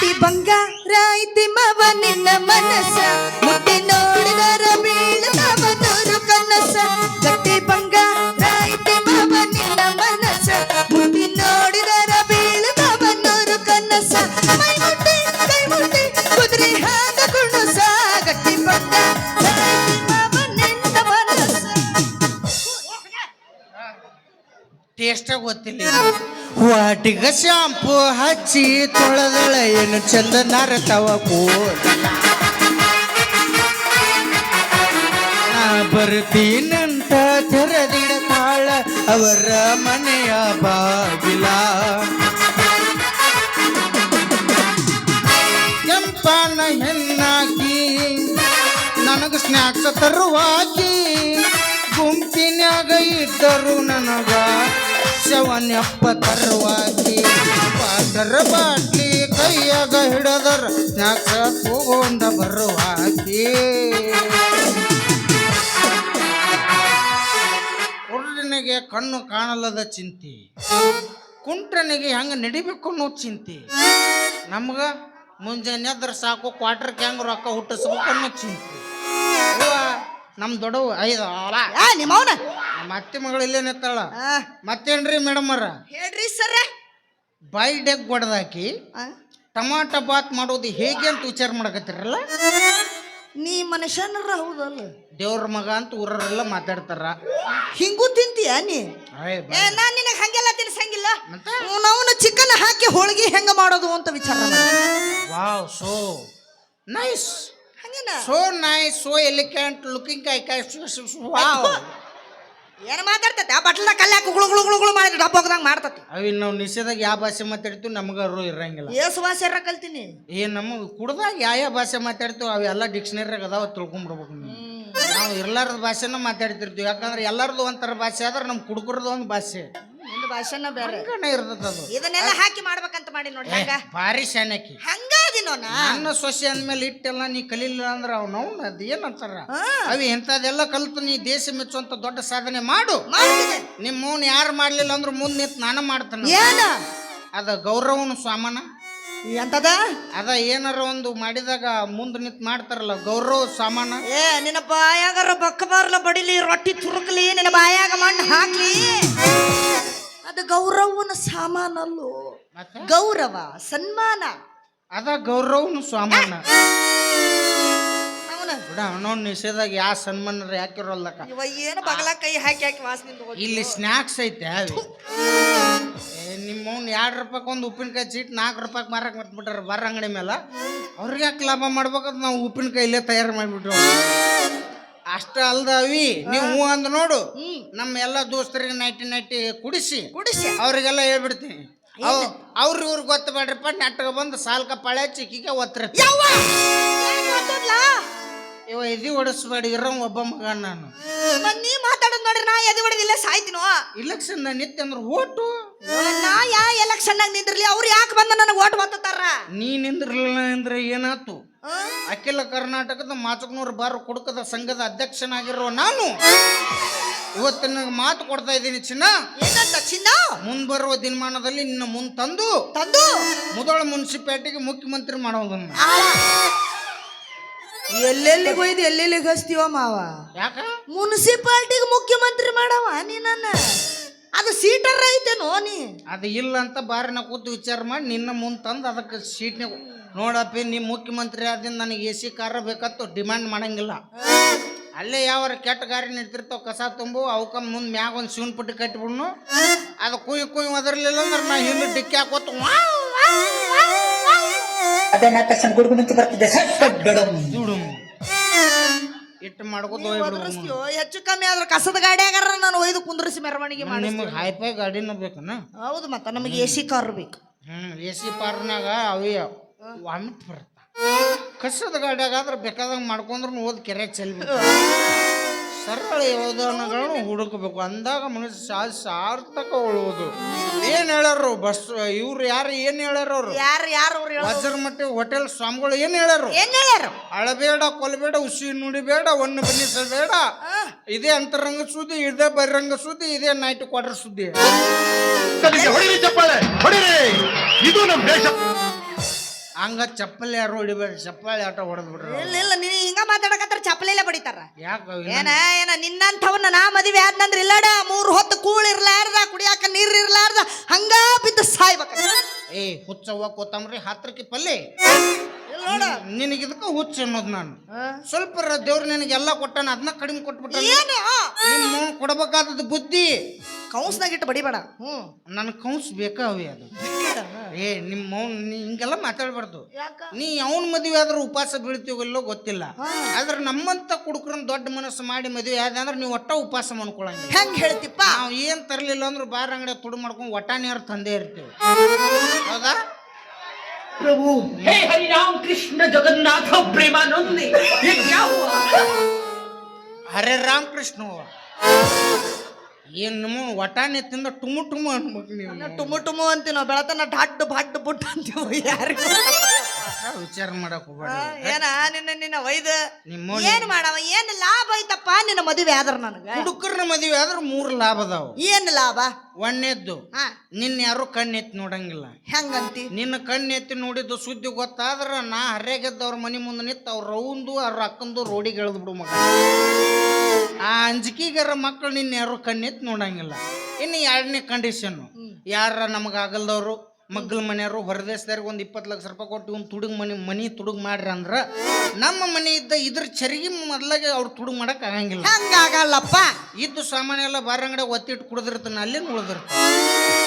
ಗಟ್ಟಿ ಬಂಗಾರ ಐತಿ ಮವ ನಿನ್ನ ಮನಸ್ಸ ಮುಟ್ಟಿ ನೋಡಿದರ ಬೀಳದವ ನೂರು ಕನಸ ಗಟ್ಟಿ ಬಂಗಾರ ಟೇಸ್ಟ ಗೊತ್ತಿಲ್ಲ ವಾಟಿಗ ಶಾಂಪು ಹಚ್ಚಿ ತೊಳೆದಳ ಏನು ಚಂದ ನರತವ ಬರ್ತೀನಂತ ಜರದಿಡ ತೆರೆದಿಡತಾಳ ಅವರ ಮನೆಯ ಬಾಗಿಲ. ಕೆಂಪನ ಹೆಣ್ಣಾಗಿ ನನಗ ಸ್ನ್ಯಾಕ್ಸ್ ತರುವಾಕಿ, ಗುಂಪಿನ್ಯಾಗ ಇದ್ದರು ನನಗ ಶವನ್ಯಪ್ಪ ತರುವಾಕಿ ಪಾಟರ ಬಾಟ್ಲಿ ಕೈಯಾಗ ಹಿಡದರ ನಾಕ ತಗೊಂಡ ಬರುವಾಕಿ. ಕುರುಡಿನಿಗೆ ಕಣ್ಣು ಕಾಣಲದ ಚಿಂತೆ. ಕುಂಟ್ರನಿಗೆ ಹೆಂಗ ನಡಿಬೇಕು ಅನ್ನೋ ಚಿಂತೆ. ನಮ್ಗ ಮುಂಜಾನೆ ಎದ್ರ ಸಾಕು ಕ್ವಾರ್ಟರ್ಗೆ ಹೆಂಗ ರೊಕ್ಕ ಹುಟ್ಟಿಸ್ಬೇಕು ಅನ್ನೋ ಚಿಂತೆ. ನಮ್ ದೊಡ್ಡವು ಐದು ಅಲ ಆ ನಿಮ್ಮವನ ನಮ್ಮ ಅತ್ತೆ ಮಗಳು ಇಲ್ಲೇ ನಿತ್ತಾಳ ಮತ್ತೇನ್ರಿ ಮೇಡಮ್ ಅವ್ರ? ಹೇಳ್ರಿ ಸರ. ಬಾಯಿ ಡೆಗ್ ಹೊಡೆದಾಕಿ ಟಮಾಟ ಬಾತ್ ಮಾಡೋದು ಹೇಗೆ ಅಂತ ವಿಚಾರ ಮಾಡಕತ್ತಿರಲ್ಲ? ನೀ ಮನುಷ್ಯನರ ಹೌದಲ್ಲ. ದೇವ್ರ ಮಗ ಅಂತ ಊರರೆಲ್ಲ ಮಾತಾಡ್ತಾರ. ಹಿಂಗೂ ತಿಂತೀಯ ನೀ? ಅಯ್ಯ ಬಾ. ಏ ನಾನ್ ನಿನಗೆ ಹಂಗೆಲ್ಲ ತಿನ್ಸಂಗಿಲ್ಲ. ಮತ್ತೆ? ಅವನು ಚಿಕನ್ ಹಾಕಿ ಹೋಳಿಗೆ ಹೆಂಗ ಮಾಡೋದು ಅಂತ ವಿಚಾರ ಮಾಡು. Wow so. ನೈಸ್. ಹಂಗೇನ so nice so elegant looking I wow ಏನ್ ಮಾತಾಡ್ತೈತೆ? ಆ ಬಟ್ಲದ ಕಲ್ಯಾಕ ಗುಳು ಗುಳು ಗುಳು ಗುಳು ಮಾಡಿ ಡಬ್ಬ ಹೋಗದಂಗ ಮಾಡ್ತತಿ. ಅವಿ ನಾವು ನಿಷೇಧಾಗ ಯಾವ ಭಾಷೆ ಮಾತಾಡ್ತೀವಿ ನಮ್ಗೆ ಅರು ಇರಂಗಿಲ್ಲ. ಏಸು ಭಾಷೆ ಕಲ್ತೀನಿ? ಏ ನಮ್ಮ ಕುಡ್ದಾಗ ಯಾವ ಯಾವ ಭಾಷೆ ಮಾತಾಡ್ತೀವಿ ಅವೆಲ್ಲ ಡಿಕ್ಷನರಿಯಾಗ ಅದಾವ ತಿಳ್ಕೊಂಬಿಡ್ಬೇಕು ನೀವು. ನಾವು ಇರ್ಲಾರದ ಭಾಷೆನೂ ಮಾತಾಡ್ತಿರ್ತೀವಿ ಯಾಕಂದ್ರೆ ಎಲ್ಲರದು ಒಂಥರ ಭಾಷೆ ಆದ್ರೆ ನಮ್ಮ ಕುಡುಕರದು ಒಂದು ಭಾಷೆ. ಭಾಷೆನ ಬೇರೆ. ಹಂಗನೇ ಇದನ್ನೆಲ್ಲ ಹಾಕಿ ಮಾಡ್ಬೇಕಂತ ಮಾಡಿ ನೋಡಿ ಹಂಗ? ಭಾರಿ ಶಾನ್ಯಾಕಿ ಹಂಗಾದಿನೋ ನಾ ನನ್ನ ಸೊಸೆ ಅಂದ್ಮೇಲೆ ಇಟ್ಟೆಲ್ಲ ನೀ ಕಲೀಲಿಲ್ಲ ಅಂದ್ರೆ ಅವ್ ಅವ್ನ ಅದು ಏನಂತಾರ. ಅವಿ ಇಂಥದ್ದೆಲ್ಲ ಕಲ್ತು ನೀ ದೇಶ ಮೆಚ್ಚುವಂತ ದೊಡ್ಡ ಸಾಧನೆ ಮಾಡು. ನಿಮ್ಮ ಯಾರು ಮಾಡ್ಲಿಲ್ಲ ಅಂದ್ರೆ ಮುಂದೆ ನಿಂತು ನಾನು ಮಾಡ್ತಾನೆ. ಏನ? ಅದ ಗೌರವನು ಸ್ವಾಮನ. ಎಂತದ? ಅದ ಏನಾರ ಒಂದು ಮಾಡಿದಾಗ ಮುಂದೆ ನಿಂತು ಮಾಡ್ತಾರಲ್ಲ ಗೌರವ ಸಾಮಾನ ಏ ನಿನ್ನ ಬಾಯಾಗರ ಬಕ್ಕ ಬಾರ್ಲ ಬಡಿಲಿ ರೊಟ್ಟಿ ತುರುಕ್ಲಿ ನಿನ್ನ ಬಾಯಾಗ ಮಣ್ಣು ಹಾಕ್ಲಿ. ಅದು ಗೌರವನ ಸಾಮಾನಲ್ಲು. ಗೌರವ ಸನ್ಮಾನ. ಅದ ಗೌರವನು ಸಾಮಾನ. ಅವನ. ಬಿಡ ಅವನವ್ನ ನಿಷೇಧಾಗ ಯಾವ ಸನ್ಮಾನ ಯಾಕಿರೋಲ್ಲಕ್ಕ? ಇವ ಏನು ಬಗಲ ಕೈ ಹಾಕಿ ಹಾಕಿ ವಾಸನಿಂದ ಹೋಗಿ. ಇಲ್ಲಿ ಸ್ನ್ಯಾಕ್ಸ್ ಐತೆ ಅವಿ. ಏ ನಿಮ್ಮ ಅವ್ನು ಎರಡು ರೂಪಾಯಿ ಒಂದು ಉಪ್ಪಿನಕಾಯಿ ಚೀಟ್ ನಾಲ್ಕು ರೂಪಾಯಿಗೆ ಮಾರಕ್ ಮತ್ಬಿಟ್ರ ಬರ ಅಂಗಡಿ ಮೇಲೆ ಅವ್ರಿಗೆ ಯಾಕೆ ಲಾಭ ಮಾಡ್ಬೇಕಂತ ನಾವು ಉಪ್ಪಿನಕಾಯಿ ಇಲ್ಲೇ ತಯಾರು ಮಾಡಿಬಿಟ್ರು. ಅಷ್ಟ ಅಲ್ದ ಅವಿ ನೀವು ಹ್ಞೂ ಅಂದ್ ನೋಡು. ಹ್ಮ್. ನಮ್ಮ ಎಲ್ಲ ದೋಸ್ತರಿಗೆ ನೈಟಿ ನೈಟಿ ಕುಡಿಸಿ. ಕುಡಿಸಿ. ಅವ್ರಿಗೆಲ್ಲ ಹೇಳ್ಬಿಡ್ತೀನಿ. ಅವ್ ಅವ್ರ ಇವ್ರು ಗೊತ್ತ ಬೇಡ್ರಪ್ಪ ನೆಟ್ಟಗೆ ಬಂದು ಸಾಲ್ಕ ಪಳೆ ಚಿಕ್ಕಿಗೆ ಒತ್ತರ. ಯವ್ವ! ಏನ್ ಮಾತಾಡ್ಲಾ? ಇವ ಓಡಿಸ್ಬೇಡಿ ಹೊಡಿಸ್ಬೇಡ ಇರೋ ಒಬ್ಬ ಮಗ ನಾನು. ನೀ ಮಾತಾಡೋದ್ ನೋಡ್ರಿ ನಾ ಎದಿ ಹೊಡೆದಿಲ್ಲ ಸಾಯ್ತೀನೋ? ಇಲೆಕ್ಷನ್ ನಿತ್ಯ ಅಂದ್ರೆ ಓಟು. ನಾ ಯಾ ಎಲೆಕ್ಷನ್ ನಾಗ ನಿಂದಿರ್ಲಿ ಅವ್ರು ಯಾಕೆ ಬಂದ ನನಗೆ ಓಟ್ ಮಾತಾರ ನೀ ನಿಂದ್ರಲಿಲ್ಲ ಅಂದ್ರೆ ಏನಾತು? ಅಖಿಲ ಕರ್ನಾಟಕದ ಮಾಚಕನೂರು ಬಾರ್ ಕುಡುಕದ ಸಂಘದ ಅಧ್ಯಕ್ಷನಾಗಿರೋ ನಾನು ಇವತ್ತು ನಿನಗೆ ಮಾತು ಕೊಡ್ತಾ ಇದ್ದೀನಿ ಚಿನ್ನ. ಏನಂತ ಚಿನ್ನ? ಮುಂಬರುವ ದಿನಮಾನದಲ್ಲಿ ನಿನ್ನ ಮುಂದೆ ತಂದು ತಂದು? ಮುದೋಳ ಮುನ್ಸಿಪಾಲಿಟಿಗೆ ಮುಖ್ಯಮಂತ್ರಿ ಮಾಡೋದನ್ನ. ಎಲ್ಲೆಲ್ಲಿಗೆ ಒಯ್ದು ಎಲ್ಲೆಲ್ಲಿಗೆ ಹಚ್ತೀವ ಮಾವ? ಯಾಕ? ಮುನ್ಸಿಪಾಲ್ಟಿಗೆ ಮುಖ್ಯಮಂತ್ರಿ ಮಾಡವ ನೀನನ್ನ ಅದು ಸೀಟರ್ ಐತೇನೋ ನೀ? ಅದು ಇಲ್ಲ ಅಂತ ಬಾರಿ ನಾ ಕೂತು ವಿಚಾರ ಮಾಡಿ ನಿನ್ನ ಮುಂದೆ ತಂದು ಅದಕ್ಕೆ ಸೀಟ್ನಾಗ ನೋಡಪ್ಪಿ ನಿಮ್ಮ ಮುಖ್ಯಮಂತ್ರಿ ಆದಿಂದ ನನಗೆ ಎ ಸಿ ಕಾರ ಬೇಕತ್ತು ಡಿಮ್ಯಾಂಡ್ ಮಾಡಂಗಿಲ್ಲ. ಅಲ್ಲೇ ಯಾವ ಕೆಟ್ಟ ಗಾರಿ ನಿಂತಿರ್ತಾವ ಕಸ ತುಂಬು ಅವಕ್ಕ ಮುಂದೆ ಮ್ಯಾಗ ಒಂದು ಶಿವನ್ ಪುಟ್ಟಿ ಕಟ್ಟಿಬಿಡ್ನು. ಅದು ಕುಯ್ ಕುಯ್ ಒದರ್ಲಿಲ್ಲ ಅಂದ್ರೆ ನಾ ಹಿಂದೆ ಡಿಕ್ಕಿ ಹಾಕೋತ. ಅದೇ ತಕ್ಷಣ ಗುಡುಗು ನಿಂತು ಬರ್ತಿದ್ದೆ. ಸಟ್ ಇಟ್ಟು ಮಾಡ್ಕೊತ ಹೆಚ್ಚು ಕಮ್ಮಿ ಆದ್ರೆ ಕಸದ ಗಾಡಿಯಾಗಾರ ನಾನು ಒಯ್ದು ಕುಂದ್ರಿಸಿ ಮೆರವಣಿಗೆ ಮಾಡಿ ನಿಮಗೆ ಹೈಫೈ ಗಾಡಿನ ಬೇಕನ? ಹೌದು ಮತ್ತ ನಮಗೆ ಎ ಸಿ ಕಾರ್ ಬೇಕು. ಹ್ಮ್ ಎ ಸಿ ಪಾರ್ನಾಗ ಅವಿ ವಾಮಿಟ್ ಬರುತ್ತ? ಕಸದ ಗಾಡಿಯಾಗಾದ್ರೆ ಬೇಕಾದಂಗೆ ಮಾಡ್ಕೊಂಡ್ರು ಓದ್ ಕೆರೆ ಚೆಲ್ಬೇಕು ಸರಳ ಯೋಧನಗಳನ್ನು ಹುಡುಕಬೇಕು. ಅಂದಾಗ ಮನುಷ್ಯ ಉಳುವುದು. ಏನ್ ಹೇಳರು ಬಸ್ ಇವ್ರು ಯಾರು ಏನ್ ಹೇಳರು ಅವ್ರು? ಯಾರು ಯಾರು ಅವ್ರು ಹೇಳೋದು? ವಜ್ರಮಟ್ಟಿ ಹೋಟೆಲ್ ಸ್ವಾಮಿಗಳು ಏನ್ ಹೇಳರು ಏನ್ ಹೇಳ್ಯಾರ? ಅಳಬೇಡ ಕೊಲ್ಬೇಡ ಉಸಿ ನುಡಿಬೇಡ ಒಣ್ಣು ಬನ್ನಿಸಬೇಡ ಇದೇ ಅಂತರಂಗ ಸುದ್ದಿ ಇದೇ ಬಹಿರಂಗ ಸುದ್ದಿ ಇದೇ ನೈಟ್ ಕ್ವಾರ್ಟರ್ ಸುದ್ದಿ. ಹೊಡಿರಿ ಚಪ್ಪಾಳೆ ಹೊಡಿರಿ. ಇದು ನಮ್ಮ ದೇಶ. ಹಂಗ ಚಪ್ಪಲಿ ಯಾರು ಹೊಡಿಬೇಡ ಚಪ್ಪಲಿ ಆಟ ಹೊಡೆದ್ ಬಿಡ್ರಿ ಇಲ್ಲ ಇಲ್ಲ ನೀ ಹಿಂಗ ಮಾತಾಡಕತ್ತಾರ ಚಪ್ಪಲಿಲೆ ಬಡಿತಾರ. ಯಾಕೆ ಏನ ಏನ ನಿನ್ನಂಥವನ್ನ ನಾ ಮದುವೆ ಆದ್ನಂದ್ರ ಇಲ್ಲಡ ಮೂರು ಹೊತ್ತು ಕೂಳ್ ಇರ್ಲಾರ್ದ ಕುಡಿಯಾಕ ನೀರ್ ಇರ್ಲಾರ್ದ ಹಂಗ ಬಿದ್ದು ಸಾಯ್ಬೇಕ ಏ ಹುಚ್ಚವ್ವ ಕೊತ್ತಂಬರಿ ಹತ್ರಕ್ಕೆ ಪಲ್ಲೆ. ಇಲ್ಲ ನೋಡ. ನಿನಗೆ ಇದಕ್ಕ ಹುಚ್ಚ ಅನ್ನೋದು ನಾನು. ಸ್ವಲ್ಪ ದೇವ್ರು ನಿನಗೆ ಎಲ್ಲ ಕೊಟ್ಟಾನ ಅದನ್ನ ಕಡಿಮೆ ಕೊಟ್ಬಿಟ್ಟ ಏನು? ನಿಮ್ಮ ಕೊಡ್ಬೇಕಾದದ್ದು ಬುದ್ಧಿ. ಕೌನ್ಸ್ನಾಗ ಇಟ್ಟು ಬಡಿಬೇಡ. ಹ್ಞೂ ನನ್ ಕೌನ್ಸ್ ಬೇಕಾ ಅವೆ ಅದು? ಏ ನಿಮ್ಮ ನೀ ಹಿಂಗೆಲ್ಲ ಮಾತಾಡ್ಬಾರ್ದು. ನೀ ಅವನ ಮದುವೆ ಆದ್ರೆ ಉಪವಾಸ ಬೀಳ್ತೀವಲ್ಲೋ ಗೊತ್ತಿಲ್ಲ. ಆದ್ರೆ ನಮ್ಮಂತ ಕುಡುಕ್ರನ್ ದೊಡ್ಡ ಮನಸ್ಸು ಮಾಡಿ ಮದುವೆ ಆದ್ರೆ ನೀವು ಒಟ್ಟ ಉಪವಾಸ ಮಾಡ್ಕೊಳಂಗಿಲ್ಲ. ಹೆಂಗ್ ಹೇಳ್ತಿಪ್ಪ? ನಾವು ಏನ್ ತರಲಿಲ್ಲ ಅಂದ್ರೆ ಬಾರ ಅಂಗಡಿ ತುಡು ಮಾಡ್ಕೊಂಡು ಒಟ್ಟಾನಿಯವ್ರ ತಂದೆ ಇರ್ತೀವಿ. ಹೌದಾ? ಪ್ರಭು ಹೇ ಹರಿರಾಮ್ ಕೃಷ್ಣ ಜಗನ್ನಾಥ ಪ್ರೇಮಾನಂದಿ ಹರೇ ರಾಮ್ ಕೃಷ್ಣ ಏನ್ ನಿಮ್ಮ ಒಟಾನೆ ತಿಂದ ಟುಮು ಟುಮು ಅನ್ಬೇಕು ನೀವು. ಟುಮು ಟುಮು ಅಂತೀವಿ ನಾವು ಬೆಳತನ ಢಾಡ್ ಭಾಡ್ ಬುಟ್ ಅಂತೀವಿ ಯಾರಿಗೂ ವಿಚಾರ ಮಾಡಕ್ ಹೋಗ್ಬೇಡ. ಏನ ನಿನ್ನ ನಿನ್ನ ವೈದ್ಯ ನಿಮ್ಮ ಏನ್ ಮಾಡವ? ಏನ್ ಲಾಭ ಐತಪ್ಪ ನಿನ್ನ ಮದುವೆ ಆದ್ರ ನನಗ? ಹುಡುಕರ್ನ ಮದುವೆ ಆದ್ರ ಮೂರು ಲಾಭ ಅದಾವ. ಏನ್ ಲಾಭ? ಒಣ್ಣೆದ್ದು. ನಿನ್ನ ಯಾರು ಕಣ್ಣೆತ್ತಿ ನೋಡಂಗಿಲ್ಲ. ಹೆಂಗಂತಿ? ನಿನ್ನ ಕಣ್ಣೆತ್ತಿ ನೋಡಿದ್ದು ಸುದ್ದಿ ಗೊತ್ತಾದ್ರ ನಾ ಹರ್ಯಾಗೆದ್ದವ್ರ ಮನೆ ಮುಂದೆ ನಿಂತು ಅವ್ರ ರೌಂದು ಅವ್ರ ಅಕ್ಕಂದು ರೋಡಿಗೆ ಎಳ್ದು ಬಿಡು ಮಗ. ಆ ಅಂಜಿಕೆಗಾರ ಮಕ್ಕಳು ನಿನ್ನ ಯಾರು ಕಣ್ಣಿತ್ತು ನೋಡಂಗಿಲ್ಲ. ಇನ್ನು ಎರಡನೇ ಕಂಡೀಷನ್ನು ಯಾರ ನಮಗಾಗಲ್ದವರು? ಮಗ್ಗಲ ಮನೆಯವರು ಹೊರದೇಶದವ್ರಿಗೆ ಒಂದು ಇಪ್ಪತ್ತು ಲಕ್ಷ ರೂಪಾಯಿ ಕೊಟ್ಟು ಒಂದು ತುಡುಗ್ ಮನೆ ಮನಿ ತುಡುಗ್ ಮಾಡ್ರಿ ಅಂದ್ರೆ ನಮ್ಮ ಮನೆ ಇದ್ದ ಇದ್ರ ಚರಿಗೆ ಮೊದ್ಲಾಗೆ ಅವ್ರು ತುಡುಗ್ ಮಾಡಕ್ ಆಗಂಗಿಲ್ಲ. ಹಂಗಾಗಲ್ಲಪ್ಪ ಇದ್ದು ಸಾಮಾನ್ಯ ಎಲ್ಲ ಬಾರಂಗಡೆ ಒತ್ತಿಟ್ಟು ಕುಡಿದಿರ್ತಾನೆ ಅಲ್ಲಿ ಉಳಿದಿರ್ತಾನೆ.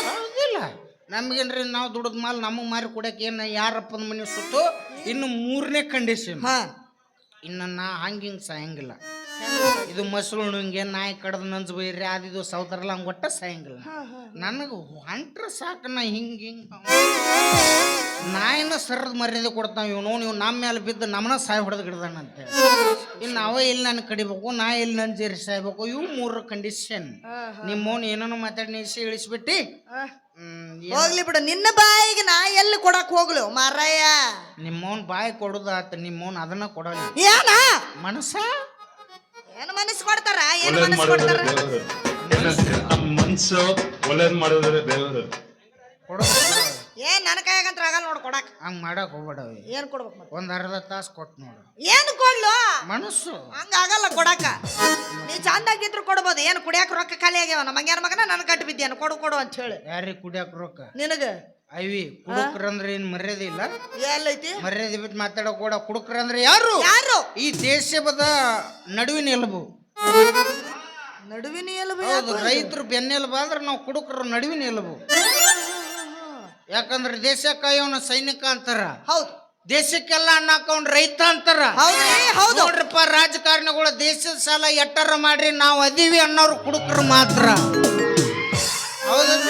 ಹೌದಿಲ್ಲ ನಮ್ಗೇನ್ರಿ ನಾವು ದುಡ್ದ ಮಾಲ್ ನಮಗೆ ಮಾರಿ ಕೊಡಕ್ಕೆ ಏನು ಯಾರಪ್ಪನ ಮನೆ ಸುತ್ತು? ಇನ್ನು ಮೂರನೇ ಕಂಡೀಷನ್ ಹಾ. ಇನ್ನು ನಾ ಹಂಗೆ ಹಿಂಗೆ ಸಾಯಂಗಿಲ್ಲ. ಇದು ಮಸಲು ಹಿಂಗೆ ನಾಯಿ ಕಡ್ದು ನಂಜು ಬೈರಿ ಅದಿದು ಸೌದರ್ಲ ಹಂಗೆ ಒಟ್ಟ ಸಾಯಂಗಿಲ್ಲ. ನನಗೆ ಹೊಂಟ್ರ ಸಾಕ ನಾ ಹಿಂಗೆ ಹಿಂಗೆ. ನಾಯಿನ ಸರದ ಮರ್ಯಾದೆ ಕೊಡ್ತಾವ ಇವನು ನೀವು ನಮ್ಮ ಮೇಲೆ ಬಿದ್ದು ನಮ್ಮನ್ನ ಸಾಯ್ ಹೊಡೆದು ಗಿಡದಾನಂತೆ ಇನ್ನು ಅವ ಇಲ್ಲಿ ನನ್ನ ಕಡಿಬೇಕು ನಾ ಇಲ್ಲಿ ನನ್ನ ಜೇರಿ ಸಾಯ್ಬೇಕು ಇವು ಮೂರು ಕಂಡೀಷನ್ ನಿಮ್ಮವನು ಏನೋ ಮಾತಾಡಿ ನೀಸಿ ಇಳಿಸ್ಬಿಟ್ಟು. ಹೋಗ್ಲಿ ಬಿಡು ನಿನ್ನ ಬಾಯಿಗೆ ನಾ ಎಲ್ಲಿ ಕೊಡಕ್ ಹೋಗ್ಲು ಮಾರಾಯ? ನಿಮ್ಮವನ್ ಬಾಯಿ ಕೊಡುದಾತ ನಿಮ್ಮವನ್ ಅದನ್ನ ಕೊಡಲಿ ಏನ? ಮನಸ್ಸ? ಏನ್ ಒಳ್ಳೇದ್ ಮನಸ್ಸು ಮಾಡಿದ್ರೆ ಕೊಡ್ತಾರ? ದೇವರು. ನಮ್ಮ ಮನ್ಸು ಒಳ್ಳೇದ್ ಮಾಡಿದ್ರೆ ದೇವರು. ಏನ್ ನನ್ನ ಕೈಯಾಗಂತ್ರ ಆಗಲ್ಲ ನೋಡ್ ಕೊಡಕ್. ಹಂಗೆ ಮಾಡಕ್ ಹೋಗ್ಬೇಡವಿ ಏನ್ ಕೊಡ್ಬೇಕು ಮತ್ತೆ? ಒಂದು ಅರ್ಧ ತಾಸು ಕೊಟ್ಟು ನೋಡು. ಏನ್ ಕೊಡ್ಲು? ಮನಸ್ಸು. ಹಂಗ ಆಗಲ್ಲ ಕೊಡಕ ನೀ ಚಂದಾಗಿದ್ರು ಕೊಡ್ಬೋದು. ಏನು ಕುಡಿಯಾಕ ರೊಕ್ಕ ಖಾಲಿ ಆಗ್ಯಾವ? ನಮ್ಮ ಮಂಗ್ಯಾನ ಮಗನ ನನ್ ಕಟ್ ಬಿದ್ದೇನು? ಕೊಡು ಕೊಡು ಅಂತ ಹೇಳಿ. ಯಾರಿಗೆ ಕುಡಿಯಕ್ ರೊಕ್ಕ? ನಿನಗ? ಐವಿ ಕುಡುಕ್ರಂದ್ರೆ ಏನ್ ಮರ್ಯಾದೆ ಇಲ್ಲ? ಎಲ್ಲೈತಿ? ಮರ್ಯಾದೆ ಬಿಟ್ಟು ಮಾತಾಡೋ ಕೂಡ ಕುಡುಕ್ರಂದ್ರೆ ಯಾರು? ಯಾರು? ಈ ದೇಶದ ನಡುವಿನ ಎಲುಬು. ನಡುವಿನ ಎಲುಬು ಹೌದು ರೈತರು ಬೆನ್ನೆಲುಬು ಆದ್ರೆ ನಾವು ಕುಡುಕರು ನಡುವಿನ ಎಲುಬು. ಯಾಕಂದ್ರೆ ದೇಶ ಕಾಯೋನ ಸೈನಿಕ ಅಂತಾರ. ಹೌದು. ದೇಶಕ್ಕೆಲ್ಲ ಅನ್ನ ಹಾಕೊಂಡ್ ರೈತ ಅಂತಾರ. ಹೌದು ನೋಡ್ರಪ್ಪ ರಾಜಕಾರಣಿಗಳು ದೇಶದ ಸಾಲ ಎಟ್ಟರ ಮಾಡ್ರಿ ನಾವು ಅದೀವಿ ಅನ್ನೋರು ಕುಡುಕರು ಮಾತ್ರ. ಹೌದಲ್ಲ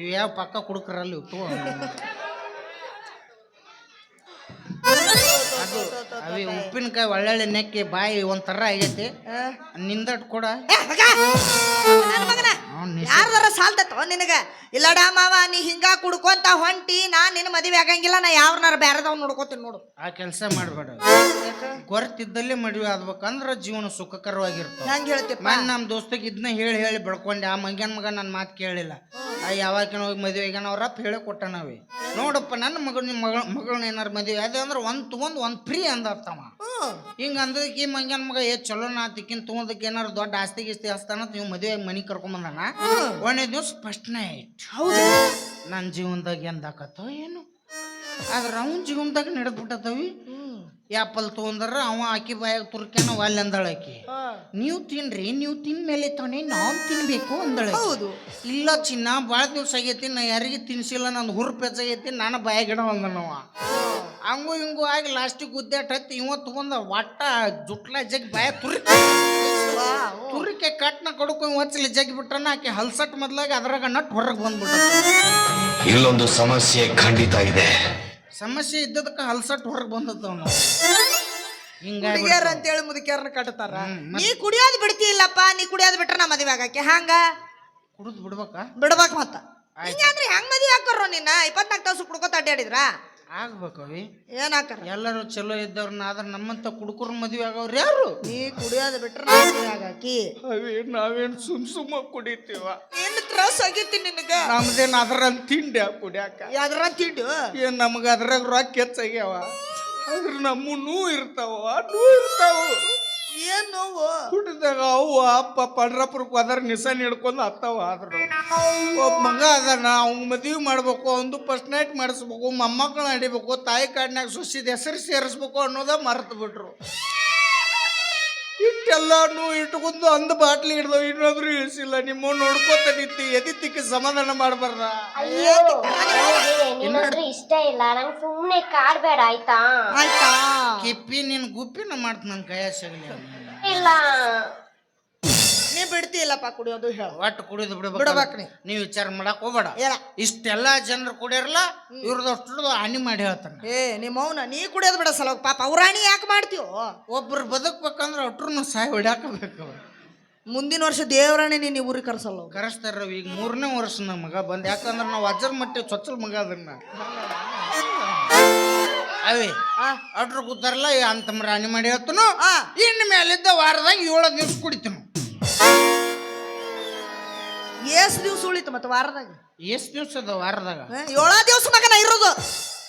ಇವ್ಯಾವ ಪಕ್ಕ ಕುಡುಕರಲ್ಲಿ ಇವು ಅದು. ಅವಿ ಉಪ್ಪಿನಕಾಯಿ ಒಳ್ಳೊಳ್ಳೆ ನೆಕ್ಕಿ ಬಾಯಿ ಒಂಥರ ಆಗೈತಿ? ನಿಂದಟ್ ಕೊಡ. ಯಾರ್ದಾರ ಸಾಲ್ತತ್ತೋ ನಿನಗ? ಇಲ್ಲಡ ಮಾವ ನೀ ಹಿಂಗ ಕುಡ್ಕೊಂತ ಹೊಂಟಿ ನಾ ನಿನ್ನ ಮದುವೆ ಆಗಂಗಿಲ್ಲ ನಾ ಯಾವನಾರ ಬ್ಯಾರದವ್ ನೋಡ್ಕೋತೀನಿ ನೋಡು. ಆ ಕೆಲಸ ಮಾಡಬೇಡ. ಗೊತ್ತಿದ್ದಲ್ಲೇ ಮದುವೆ ಆಗ್ಬೇಕಂದ್ರ ಜೀವನ ಸುಖಕರವಾಗಿರ್ತದೆ. ಹೆಂಗ್ ಹೇಳ್ತಿಪ್ಪ ಮನ್ ನಮ್ಮ ದೋಸ್ತಗ್ ಇದನ್ನ ಹೇಳಿ ಹೇಳಿ ಬೆಳ್ಕೊಂಡೆ ಆ ಮಂಗ್ಯನ್ ಮಗ ನನ್ನ ಮಾತು ಕೇಳಿಲ್ಲ. ಆ ಯಾವಾಗ ಹೋಗಿ ಮದುವೆ ಆಗ್ಯಾನ ಅವ್ರ ಅಪ್ಪ ಹೇಳಿ ಕೊಟ್ಟನವಿ ನೋಡಪ್ಪ ನನ್ನ ಮಗಳ ನಿಮ್ಮ ಮಗಳ ಮಗಳನ್ನ ಏನಾರು ಮದುವೆ ಅದೇ ಅಂದ್ರೆ ಒಂದ್ ತಗೊಂಡ್ ಒಂದ್ ಫ್ರೀ ಅಂದರ್ತಾವ. ಹಿಂಗ ಅಂದಕ್ಕೆ ಈ ಮಂಗ್ಯನ್ ಮಗ ಏ ಚಲೋ ನಾತಿಕಿನ್ ತೊಗೊಂಡಕ್ಕೆ ಏನಾರು ದೊಡ್ಡ ಆಸ್ತಿ ಗಿಸ್ತಿ ಹಸ್ತಾನ ನೀವು ಮದುವೆ ಮನೆ ಕರ್ಕೊಂಬಂದಾನ ಒಂದನೇ ದಿವ್ಸ ಫಸ್ಟ್ ನೈಟ್ ಹೌದು. ನನ್ನ ಜೀವನದಾಗ ಎಂದಾಕತ್ತೋ ಏನು. ಆದ್ರೆ ಅವನ ಜೀವನದಾಗ ನಡೆದ್ಬಿಟ್ಟತವಿ. ಆ್ಯಪಲ್ ತೊಗೊಂಡ್ರ ಅವ ಆಕಿ ಬಾಯಾಗ ತುರ್ಕ್ಯಾನ ಅಂದಳ ಆಕಿ. ನೀವು ತಿನ್ರಿ ನೀವು ತಿನ್ ಮೇಲೆ ತಾನೆ ನಾವು ತಿನ್ಬೇಕು ಅಂದಳ ಹೌದು. ಇಲ್ಲ ಚಿನ್ನ ಭಾಳ ದಿವ್ಸ ಆಗೈತಿ ನಾ ಯಾರಿಗೆ ತಿನ್ಸಿಲ್ಲ ನಂದು ಹುರುಪು ಹೆಚ್ಚಾಗೈತಿ ನಾನು ಬಾಯಾಗಿಡ ಅಂದನವ ಹಂಗು ಹಿಂಗು ಆಗಿ ಲಾಸ್ಟಿಗೆ ಗುದ್ದಾಟ ಹತ್ತಿ ಇವ ತಗೊಂಡ ಒಟ್ಟ ಜುಟ್ಲ ಜಗ್ ಬಾಯ ತುರಿಕ. ತುರಿಕೆ ಕಟ್ನ ಕಡ್ಕೊಂಡು ಒಚ್ಚಲಿ ಜಗ್ ಬಿಟ್ರನ ಆಕೆ ಹಲ್ಸಟ್ ಮೊದ್ಲಾಗ ಅದ್ರಾಗ ನಟ್ ಹೊರಗೆ ಬಂದ್ಬಿಟ್ಟ ಇಲ್ಲೊಂದು ಸಮಸ್ಯೆ ಖಂಡಿತ ಇದೆ. ಸಮಸ್ಯೆ ಇದ್ದದಕ್ಕೆ ಹಲ್ಸಟ್ ಹೊರಗೆ ಬಂದದ್ದು ಅವನು ಹಿಂಗಾಗಿ ಹುಡುಗಿಯರ್ ಅಂತೇಳಿ ಮುದುಕಿಯರ್ನ ಕಟ್ತಾರ. ನೀ ಕುಡಿಯೋದು ಬಿಡ್ತಿಲ್ಲಪ್ಪ ನೀ ಕುಡಿಯೋದು ಬಿಟ್ರ ನಾ ಮದುವೆ ಆಗಕ್ಕೆ ಹಂಗ? ಕುಡಿದು ಬಿಡ್ಬೇಕಾ? ಬಿಡ್ಬೇಕು ಮತ್ತ. ಹಿಂಗಂದ್ರೆ ಹೆಂಗ್ ಮದುವೆ ಹಾಕೋರು ನಿನ್ನ ಇಪ್ಪತ್ನಾಲ್ಕು ತಾಸು ಕುಡ್ಕೋತ ಅಡ್ಡಾಡಿದ್ರ ಆಗ್ಬೇಕವಿ ಏನ್ ಹಾಕಾರ ಎಲ್ಲರೂ ಚಲೋ ಇದ್ದವ್ರನ್ನ ಆದ್ರೆ ನಮ್ಮಂತ ಕುಡುಕರು ಮದ್ವೆ ಆಗವ್ರು ಯಾರು? ನೀ ಕುಡಿಯೋದು ಬಿಟ್ರೆ ಹಾಕಿ ಅವೇನ್ ಅವಿ ನಾವೇನ್ ಸುಮ್ ಸುಮ್ಮ ಕುಡಿತೀವ? ಏನ್ ತ್ರಾಸ ಆಗೈತಿ ನಿನಗ? ನಮ್ದೇನ್ ಅದ್ರ ತಿಂಡಿ ಕುಡಿಯಾಕ? ಯಾವ್ದ್ರ ತಿಂಡಿ ಏನ್ ನಮ್ಗ ಅದ್ರಾಗ ರೊಕ್ಕ ಹೆಚ್ಚಾಗ್ಯಾವ? ಆದ್ರ ನೂ ಇರ್ತಾವ ನೂ ಇರ್ತಾವ. ಏನ್ ನೋವು? ಹುಟ್ಟಿದಾಗ ಅವು ಅಪ್ಪ ಪಂಡ್ರಪುರಕ್ಕೆ ಹೋದ್ರ ನಿಶಾನ್ ಹಿಡ್ಕೊಂಡು ಅತ್ತವ ಆದ್ರು. ಒಬ್ಬ ಮಗ ಅದಾನ, ಅವ್ನ ಮದುವೆ ಮಾಡ್ಬೇಕು ಒಂದು ಫಸ್ಟ್ ನೈಟ್ ಮಾಡಿಸ್ಬೇಕು, ಮೊಮ್ಮಕ್ಕಳನ್ನ ಹಿಡಿಬೇಕು, ತಾಯಿ ಕಾಡಿನಾಗ ಸುಸಿದ ಹೆಸರು ಸೇರಿಸ್ಬೇಕು ಅನ್ನೋದ ಮರ್ತು ಬಿಟ್ರು. ಇಟ್ಟೆಲ್ಲಾನು ಇಟ್ಕೊಂಡು ಅಂದ ಬಾಟ್ಲಿ ಹಿಡ್ದು ಇನ್ನೊಂದ್ರು ಇಳಿಸಿಲ್ಲ. ನಿಮ್ಮ ನೋಡ್ಕೋತ ನಿಂತಿ ಎದಿ ತಿಕ್ಕಿ ಸಮಾಧಾನ ಮಾಡಬಾರ್ದ? ನಿನ್ನಂದ್ರೆ ಇಷ್ಟ ಇಲ್ಲ ನಂಗೆ ಸುಮ್ಮನೆ ಕಾಡ್ಬೇಡ ಆಯ್ತಾ? ಆಯ್ತಾ? ಕಿಪ್ಪಿ ನಿನ್ ಗುಪ್ಪಿನ ಮಾಡ್ತ ನನ್ ಕೈ ಸಿಗಲಿ ಇಲ್ಲ. ನೀ ಬಿಡ್ತಿಲ್ಲಪ್ಪ ಕುಡಿಯೋದು ಹೇಳ. ಒಟ್ಟು ಕುಡಿದು ಬಿಡಬೇಕು ಬಿಡ್ಬೇಕು ನೀ. ನೀವು ವಿಚಾರ ಮಾಡಕ್ ಹೋಗ್ಬೇಡ. ಇಷ್ಟೆಲ್ಲ ಇಷ್ಟೆಲ್ಲಾ ಜನರು ಕುಡಿಯರಲ್ಲ ಇವ್ರದಷ್ಟು ಹಾನಿ ಮಾಡಿ ಹೇಳ್ತಾನೆ ಏ ನಿಮ್ಮ ಮೌನ ನೀ ಕುಡಿಯೋದು ಬಿಡ ಸಲ ಪಾಪ ಅವ್ರಾಣಿ ಯಾಕೆ ಮಾಡ್ತೀವೋ ಒಬ್ರು ಬದುಕ್ಬೇಕಂದ್ರೆ ಒಟ್ರು ಸಾಯಿ ಹೊಡ್ಯಾಕಬೇಕು. ಮುಂದಿನ ವರ್ಷ ದೇವರಾಣಿ ನೀನು ಊರಿಗೆ ಕರ್ಸಲ್ಲ ಅವ್ರು. ಕರೆಸ್ತಾರ ಈಗ ಮೂರನೇ ವರ್ಷ ನಮ್ಮ ಮಗ ಬಂದ್. ಯಾಕಂದ್ರೆ ನಾವು ಅಜ್ಜರ ಮಟ್ಟಿ ಚೊಚ್ಚಲ್ ಮಗ ಅದನ್ನ. ಅವಿ ಆ, ಅಟ್ರು ಕೂತಾರಲ್ಲ ಅಂತಮ್ರ ಹಾನಿ ಮಾಡಿ ಹೇಳ್ತನು. ಆ. ಇನ್ನು ಮೇಲಿದ್ದ ವಾರದಾಗ ಏಳು ದಿವ್ಸ ಕುಡಿತನು. ಏಸ್ ದಿವ್ಸ ಉಳಿತು ಮತ್ತೆ ವಾರದಾಗ? ಎಷ್ಟು ದಿವ್ಸ ಅದ ವಾರದಾಗ? ಏಳ ದಿವ್ಸ ಮಗನ ಇರೋದು.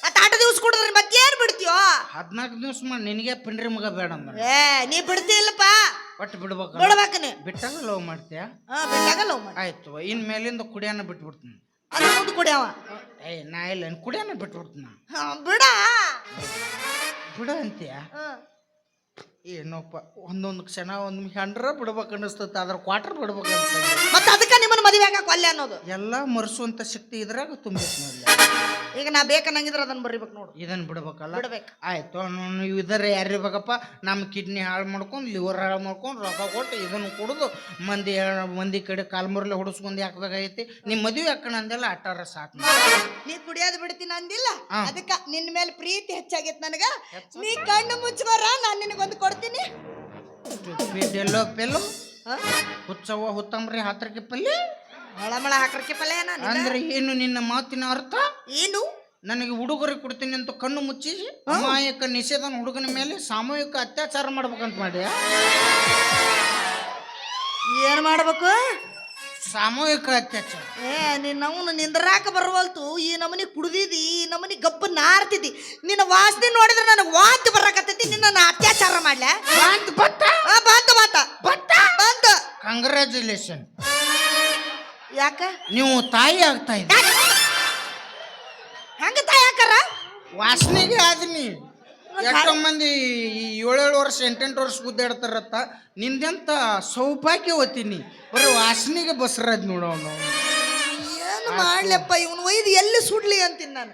ಆ ದಿವಸ ದಿವ್ಸ ಮತ್ತೆ ಏನ್ ಬಿಡ್ತೀಯೋ? ಹದಿನಾಲ್ಕು ದಿವ್ಸ ಮಾಡಿ ನಿನಗೆ ಪಿಂಡ್ರಿ ಮಗ ಬೇಡ ಅಂದ್ರೆ ಏ ನೀ ಬಿಡ್ತಿ ಇಲ್ಲಪ್ಪ. ಒಟ್ಟು ಬಿಡ್ಬೇಕು ಬಿಡ್ಬೇಕು ನೀ. ಬಿಟ್ಟಾಗ ಲವ್ ಮಾಡ್ತೀಯ? ಹಾ ಬಿಟ್ಟಾಗಲ್ಲ ಲವ್ ಮಾಡಿ ಆಯ್ತು ಇನ್ ಮೇಲಿಂದ ಕುಡಿಯನ್ನ ಬಿಟ್ಬಿಡ್ತೀನಿ. ಅದು ಮುಂದೆ ಕುಡಿಯವ? ಏ ನಾ ಇಲ್ಲ ಕುಡಿಯನ್ನ ಬಿಟ್ಬಿಡ್ತೀನಿ ಹಾ, ಬಿಡ. ಬಿಡ ಅಂತೀಯ. ಏನೋಪ್ಪ ಒಂದೊಂದು ಕ್ಷಣ ಒಂದು ಹೆಂಡ್ರ ಬಿಡ್ಬೇಕು ಅನಿಸ್ತೈತೆ ಅದ್ರ ಕ್ವಾರ್ಟರ್ ಬಿಡ್ಬೇಕು ಅನ್ಸ್ತದೆ ಮತ್ತೆ ಅದಕ್ಕೆ ನಿಮ್ಮನ್ನ ಮದುವೆ ಆಗಕ್ಕೆ ಕೊಲ್ಲೆ ಅನ್ನೋದು. ಎಲ್ಲ ಮರ್ಸುವಂತ ಶಕ್ತಿ ಇದ್ರಾಗ ತುಂಬೈತಿ ನೋಡಿ ಈಗ ನಾ ಬೇಕನ್ನಂಗಿದ್ರೆ ಅದನ್ನ ಬರಿಬೇಕು ನೋಡು. ಇದನ್ನ ಬಿಡ್ಬೇಕಲ್ಲ? ಬಿಡ್ಬೇಕು. ಆಯ್ತು ನಾನು ಇದರ ಯಾರಿರ್ಬೇಕಪ್ಪ ನಮ್ಮ ಕಿಡ್ನಿ ಹಾಳು ಮಾಡ್ಕೊಂಡು ಲಿವರ್ ಹಾಳು ಮಾಡ್ಕೊಂಡು ರೊಕ್ಕ ಕೊಟ್ಟು ಇದನ್ನು ಕುಡಿದು ಮಂದಿ ಮಂದಿ ಕಡೆ ಕಾಲ್ಮುರ್ಲೆ ಹೊಡಿಸ್ಕೊಂಡು ಹಾಕ್ಬೇಕಾಗೈತಿ ನಿಮ್ಮ ಮದುವೆ ಹಾಕೋಣ ಅಂದೆಲ್ಲ ಅಟ್ಟಾರ ಸಾಕು. ನೀ ಕುಡಿಯೋದು ಬಿಡ್ತೀನಿ ಅಂದಿಲ್ಲ ಅದಕ್ಕೆ ನಿನ್ನ ನಿನ್ ಮೇಲೆ ಪ್ರೀತಿ ಹೆಚ್ಚಾಗೈತೆ ನನಗ. ನೀ ಕಣ್ಣು ಮುಚ್ಚಬಾರ ನಾನು ನಿನಗೊಂದು ಕೊಡ್ತೀನಿ. ಎಲ್ಲೋ ಪೆಲ್ಲೋ. ಹಾ? ಹುಚ್ಚವ್ವ ಹುತ್ತಂಬ್ರಿ ಹತ್ರಕ್ಕೆ ಪಲ್ಯ ಮಳ ಹಾಕ್ರಕ್ಕೆ ಪಲ್ಲೆ ನಾನು ಅಂದ್ರೆ ಏನು ನಿನ್ನ ಮಾತಿನ ಅರ್ಥ? ಏನು? ನನಗೆ ಉಡುಗೊರೆ ಕೊಡ್ತೀನಿ ಅಂತ ಕಣ್ಣು ಮುಚ್ಚಿ ಅಮಾಯಕ ನಿಷೇಧನ ಹುಡುಗನ ಮೇಲೆ ಸಾಮೂಹಿಕ ಅತ್ಯಾಚಾರ ಮಾಡ್ಬೇಕಂತ ಮಾಡಿ ಏನ್ ಮಾಡ್ಬೇಕು? ಸಾಮೂಹಿಕ ಅತ್ಯಾಚಾರ. ಏ ನಿನ್ನ ಅವನು ನಿಂದ್ರಾಕ ಬರವಲ್ತು. ಈ ನಮನಿ ಕುಡ್ದಿದಿ ಈ ನಮನಿ ಗಬ್ಬ ನಾರ್ತಿದ್ದಿ ನಿನ್ನ ವಾಸನೆ ನೋಡಿದ್ರೆ ನನಗೆ ವಾಂತಿ ಬರಕತ್ತೈತಿ ನಿನ್ನ ಅತ್ಯಾಚಾರ ಮಾಡ್ಲ? ಬಂತ ಬತ್ತ? ಬಂತ ಬಂತು. ಬಂತು. ಕಂಗ್ರ್ಯಾಚುಲೇಷನ್ ಯಾಕ? ನೀವು ತಾಯಿ ಆಗ್ತಾ ಇದ್ದೀರಿ. ತಾಯಿ ಹಾಕಾರ ವಾಸನೆಗೆ ಆದ್ನಿ. ಎಷ್ಟೋ ಮಂದಿ ಈ ಏಳೇಳು ವರ್ಷ ಎಂಟೆಂಟು ವರ್ಷ ಗುದ್ದಾಡ್ತಾರತ್ತ ನಿಂದೆಂತ ಸೌಪಾಕಿ ಓದ್ತೀನಿ ಬರೀ ವಾಸನೆಗೆ ಬಸರದ್ ನೋಡೋನು ಏನು ಮಾಡ್ಲಪ್ಪ ಇವನು ಒಯ್ದು ಎಲ್ಲಿ ಸುಡ್ಲಿ ಅಂತೀನಿ ನಾನು?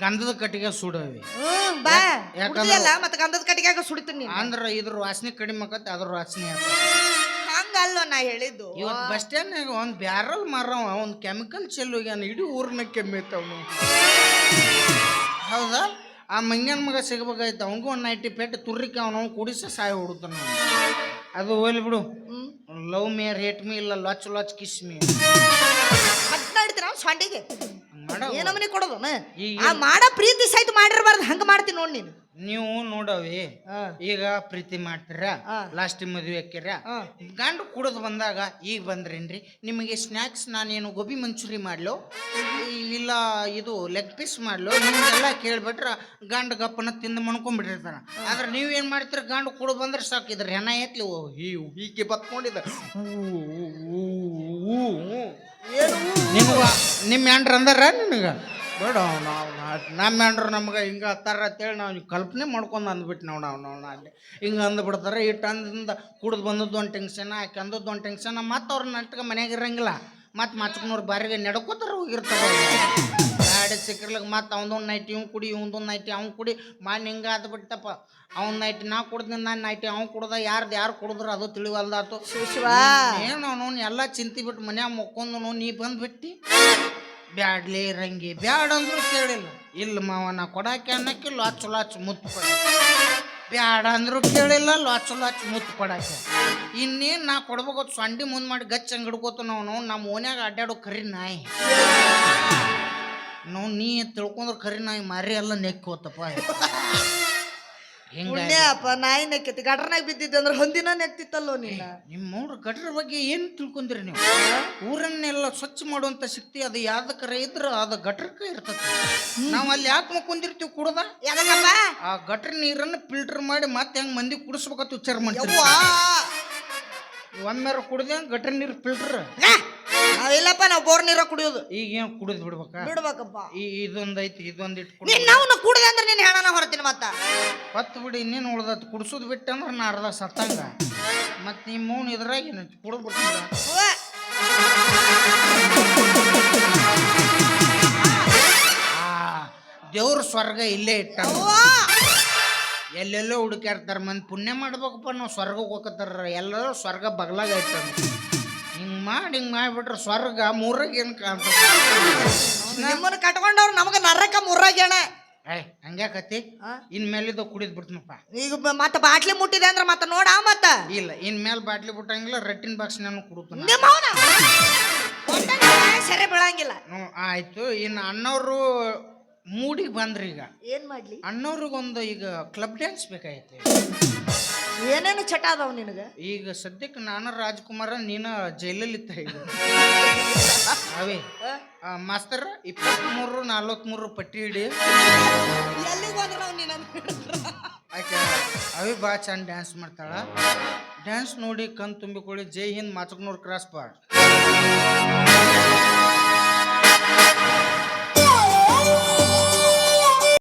ಗಂಧದ ಕಟ್ಟಿಗೆ ಸುಡವಿ. ಹ್ಮ್ ಬಾ. ಯಾಕಂದ್ರೆ- ಕುಡ್ದಿಯಲ್ಲ ಮತ್ತೆ ಗಂಧದ ಕಟ್ಟಿಗೆ ಸುಡಿತೀನಿ ನೀನು. ಅಂದ್ರ ಇದ್ರ ವಾಸನೆ ಕಡಿಮೆ ಆಕತ್ತೆ ಅದ್ರ ವಾಸನೆ ಆತ. ಹಂಗಲ್ವ ನಾ ಹೇಳಿದ್ದು. ಇವತ್ತು ಬಸ್ ಸ್ಟ್ಯಾಂಡ್ನಾಗ ಒಂದು ಬ್ಯಾರಲ್ ಮಾರವ ಒಂದು ಕೆಮಿಕಲ್ ಚೆಲ್ಲೋಗ್ಯಾನ ಇಡೀ ಊರ್ನ ಕೆಮ್ಮಿತ್ತವನು ಹೌದಾ? ಆ ಮಂಗ್ಯನ ಮಗ ಸಿಗ್ಬೇಕಾಯ್ತು ಅವಂಗೂ ಒಂದು ನೈಟಿ ಪೆಟ್ಟು ತುರ್ರಿಕೆ ಅವನು ಕುಡಿಸ ಸಾಯ ಹುಡುತಾನ ಅದು ಹೋಗ್ಲಿ ಬಿಡು. ಲವ್ ಮೇ ರೇಟ್ ಮೀ ಇಲ್ಲ ಲಚ್ ಲಚ್ ಕಿಸ್ ಮೀ ಮಾತನಾಡ್ತೀರ ಸೊಂಡಿಗೆ. ಮಾಡ ಏನಮ್ಮನೆ ಕೊಡೋದು ಆ ಮಾಡ ಪ್ರೀತಿ ಸಹಿತ ಮಾಡಿರ್ಬಾರ್ದು ಹಂಗ ಮಾಡ್ತೀನಿ ನೋಡಿ ನೀನು. ನೀವು ನೋಡವಿ ಹಾ. ಈಗ ಪ್ರೀತಿ ಮಾಡ್ತೀರ ಹಾ. ಲಾಸ್ಟ್ ಮದುವೆ ಹಾಕಿರ ಹಾ. ಗಂಡು ಕುಡಿದು ಬಂದಾಗ ಈಗ ಬಂದ್ರೇನ್ರಿ? ನಿಮಗೆ ಸ್ನ್ಯಾಕ್ಸ್ ನಾನೇನು ಗೋಬಿ ಮಂಚೂರಿ ಮಾಡ್ಲೋ? ಇಲ್ಲ ಇದು ಲೆಗ್ ಪೀಸ್ ಮಾಡ್ಲೋ? ನಿಮಗೆಲ್ಲ ಕೇಳ್ಬಿಟ್ರೆ ಗಂಡು ಗಪ್ಪನ ತಿಂದು ಮಣ್ಕೊಂಡ್ಬಿಟ್ಟಿರ್ತಾನ ಆದ್ರೆ ನೀವು ಏನು ಮಾಡ್ತೀರ ಗಂಡು ಕುಡು ಬಂದ್ರೆ ಸಾಕು ಇದ್ರ ಹೆಣ ಎತ್ಲಿ ಓ ಹೀ ಹೀಗೆ ಬತ್ಕೊಂಡಿದ್ದ. ಏನು ನಿಮ್ಗ ನಿಮ್ಮ ಹೆಂಡ್ರ ಅಂದರ ನಿನಗೆ? ಬೇಡ ನಾವು ನಮ್ಮ ಹೆಂಡ್ರು ನಮ್ಗೆ ಹಿಂಗೆ ಹತ್ತಾರ ಅಂತೇಳಿ ನಾವು ಕಲ್ಪನೆ ಮಾಡ್ಕೊಂಡು ಅಂದ್ಬಿಟ್ಟು ನಾವು ನಾವು ನಾವು ಅಲ್ಲಿ. ಹಿಂಗೆ ಅಂದ್ಬಿಡ್ತಾರೆ ಇಟ್ಟು ಅಂದಿಂದ ಕುಡ್ದು ಬಂದದ್ದು ಒಂದು ಟೆನ್ಷನ್ ಆಕೆ ಅಂದದ್ದು ಒಂದು ಟೆನ್ಷನ್ ಮತ್ತು ಅವ್ರ ನಟ್ಕ ಮನ್ಯಾಗ ಇರಂಗಿಲ್ಲ. ಮತ್ತು ಮಚ್ಕನವ್ರು ಬಾರಿಗೆ ನಡ್ಕೋತಾರ ಹೋಗಿರ್ತಾರೆ ಗಾಡಿ ಸಿಕ್ಕಿರ್ಲಿಕ್ಕೆ ಮತ್ತು ಅವನದೊಂದು ನೈಟಿ ಇವ್ ಕುಡಿ ಇವಂದೊಂದು ನೈಟಿ ಅವ್ನು ಕುಡಿ. ಮಾಡಿ ಹಿಂಗೆ ಆದ್ಬಿಟ್ಟಪ್ಪ ಅವ್ನ ನೈಟಿ ನಾ ಕುಡ್ದಿನ ನಾನು ನೈಟಿ ಅವ್ನು ಕುಡ್ದ ಯಾರ್ದು ಯಾರು ಕುಡಿದ್ರು ಅದು ತಿಳಿವಲ್ದಾತು. ಏನು ಅವನು ಎಲ್ಲ ಚಿಂತಿ ಬಿಟ್ಟು ಮನ್ಯಾಗ ಮುಕ್ಕೊಂಡು ನೀ ಬಂದು ಬಿಟ್ಟಿ ಬ್ಯಾಡ್ಲಿ ರಂಗಿ ಬ್ಯಾಡ ಅಂದ್ರು ಕೇಳಿಲ್ಲ. ಇಲ್ಲ ಮಾವ ನಾ ಕೊಡಾಕೆ ಅನ್ನಕ್ಕೆ ಲಾಚ್ ಲಾಚ್ ಮುತ್ತು ಕೊಡ ಬ್ಯಾಡ ಅಂದ್ರು ಕೇಳಿಲ್ಲ ಲಾಚ್ ಲಾಚ್ ಮುತ್ತು ಕೊಡಕ್ಕೆ ಇನ್ನೇನು ನಾ ಕೊಡ್ಬೇಕು ಸೊಂಡಿ ಮುಂದೆ ಮಾಡಿ ಗಚ್ಚಂಗ್ ಹಿಡ್ಕೋತ ನಾವು ನಮ್ಮ ಓನ್ಯಾಗ ಅಡ್ಡಾಡೋ ಕರಿ ನಾಯಿ. ನಾವು ನೀ ತಿಳ್ಕೊಂಡ್ರೆ ಖರೀ ನಾಯಿ ಮಾರಿ ಎಲ್ಲ ನೆಕ್ಕಿ ಹೋತಪ್ಪ. ಹಿಂಗ ಪುಣ್ಯ ಅಪ್ಪ ನಾಯಿ ನೆಕ್ಕೈತಿ ಗಟ್ರನಾಗ ಬಿದ್ದಿದ್ದೆ ಅಂದ್ರೆ ಹೊಂದಿನ ನೆಕ್ತಿತ್ತಲ್ಲೋ ನೀನು? ನಿಮ್ಮ ನೋಡ್ರಿ ಗಟ್ರ ಬಗ್ಗೆ ಏನು ತಿಳ್ಕೊಂದಿರಿ ನೀವು? ಊರನ್ನೆಲ್ಲ ಸ್ವಚ್ಛ ಮಾಡುವಂತ ಶಕ್ತಿ ಅದು ಯಾವ್ದಕ್ಕರ ಇದ್ರೆ ಅದು ಗಟ್ರಕ್ಕೆ ಇರ್ತದೆ ನಾವು ಅಲ್ಲಿ ಯಾಕೆ ಮಕ್ಕೊಂದಿರ್ತೀವಿ ಕುಡ್ದ? ಯಾಕಪ್ಪ ಆ ಗಟ್ರ ನೀರನ್ನು ಫಿಲ್ಟರ್ ಮಾಡಿ ಮತ್ತೆ ಹೆಂಗ್ ಮಂದಿ ಕುಡಿಸ್ಬೇಕಂತ ವಿಚಾರ ಮಾಡ್ತೀವಿ ಒಮ್ಮೆ ಕುಡ್ದೆ ಗಟ್ರ ನೀರು ಫಿಲ್ಟರ್. ನಾವಿಲ್ಲಪ್ಪ ನಾವು ಬೋರ್ ನೀರ ಕುಡಿಯೋದು. ಈಗ ಏನ್ ಕುಡಿದ್ ಬಿಡ್ಬೇಕಾ? ಬಿಡ್ಬೇಕಪ್ಪ. ಈ ಇದೊಂದ್ ಐತಿ ಇದೊಂದ್ ಇಟ್ಕೊಂಡು ನೀನ್ ನಾವು ಕುಡಿದೆ ಅಂದ್ರೆ ನೀನ್ ಹೆಣನ ಹೊರತೀನಿ ಮತ್ತ. ಹೊತ್ತು ಬಿಡಿ ಇನ್ನೇನ್ ಉಳ್ದತ್ ಕುಡ್ಸುದ್ ಬಿಟ್ಟ ಅಂದ್ರೆ ನಾ ಅರ್ಧ ಸತ್ತಂಗ. ಮತ್ ನೀ ಮೂನ್ ಇದ್ರಾಗ ಏನ ಕುಡ್ದ್ ದೇವ್ರ ಸ್ವರ್ಗ ಇಲ್ಲೇ ಇಟ್ಟ. ಎಲ್ಲೆಲ್ಲೋ ಹುಡುಕ್ಯಾಡ್ತಾರ ಮಂದಿ. ಪುಣ್ಯ ಮಾಡ್ಬೇಕಪ್ಪ ನಾವು ಸ್ವರ್ಗಕ್ಕೆ ಹೋಗತ್ತಾರ ಎಲ್ಲರೂ ಸ್ವರ್ಗ ಬಗ್ಲಾಗ ಇಟ್ಟಾರ ಹಿಂಗ್ ಮಾಡಿ ಹಿಂಗ್ ಮಾಡಿಬಿಟ್ರೆ ಸ್ವರ್ಗ ಮೂರಾಗ ಏನು ಕಾಣ್ತದೆ? ನಿಮ್ಮನ್ನ ಕಟ್ಕೊಂಡವ್ರು ನಮಗ ನರಕ ಮುರ್ರಾಗ್ಯಾಣ ಏಯ್ ಹಂಗ್ಯಾಕತಿ? ಇನ್ಮೇಲಿದ್ದು ಕುಡಿದ್ ಬಿಡ್ತೀನಪ್ಪ. ಈಗ ಮತ್ತ ಬಾಟ್ಲಿ ಮುಟ್ಟಿದೆ ಅಂದ್ರೆ ಮತ್ತೆ ನೋಡ ಮತ್ತ. ಇಲ್ಲ ಇನ್ಮೇಲೆ ಬಾಟ್ಲಿ ಬಿಟ್ಟಂಗಿಲ್ಲ ರಟ್ಟಿನ ಬಾಕ್ಸ್ ನಾನು ಕುಡುತ್ತಾನ ಸೆರೆ ಬೀಳಂಗಿಲ್ಲ. ಹ್ಞೂ ಆಯ್ತು. ಇನ್ನು ಅಣ್ಣವರು ಮೂಡಿಗೆ ಬಂದ್ರಿ ಈಗ ಏನು ಮಾಡ್ಲಿ? ಅಣ್ಣವ್ರಿಗೊಂದು ಈಗ ಕ್ಲಬ್ ಡ್ಯಾನ್ಸ್ ಬೇಕಾಗೈತಿ. ಏನೇನು ಚಟ ಅದಾವ ನಿನಗ? ಈಗ ಸದ್ಯಕ್ಕೆ ನಾನು ರಾಜ್ಕುಮಾರ ನೀನು ಜೈಲಲ್ಲಿ ಅವೇ ಮಾಸ್ತರ್ ಇಪ್ಪತ್ತ್ಮೂರು ನಲ್ವತ್ಮೂರು ಪಟ್ಟಿ ಹಿಡಿ. ಎಲ್ಲಿಗೆ ಹೋದ್ರ ನಾವು ನೀನ ಆಕೆ ಅವಿ ಬಾ ಚಂದ ಡ್ಯಾನ್ಸ್ ಮಾಡ್ತಾಳ. ಡ್ಯಾನ್ಸ್ ನೋಡಿ ಕಣ್ ತುಂಬಿಕೊಳ್ಳಿ ಜೈ ಹಿಂದ್ ಮಾಚಕ್ನೂರ್ ಕ್ರಾಸ್ ಪಾಡ್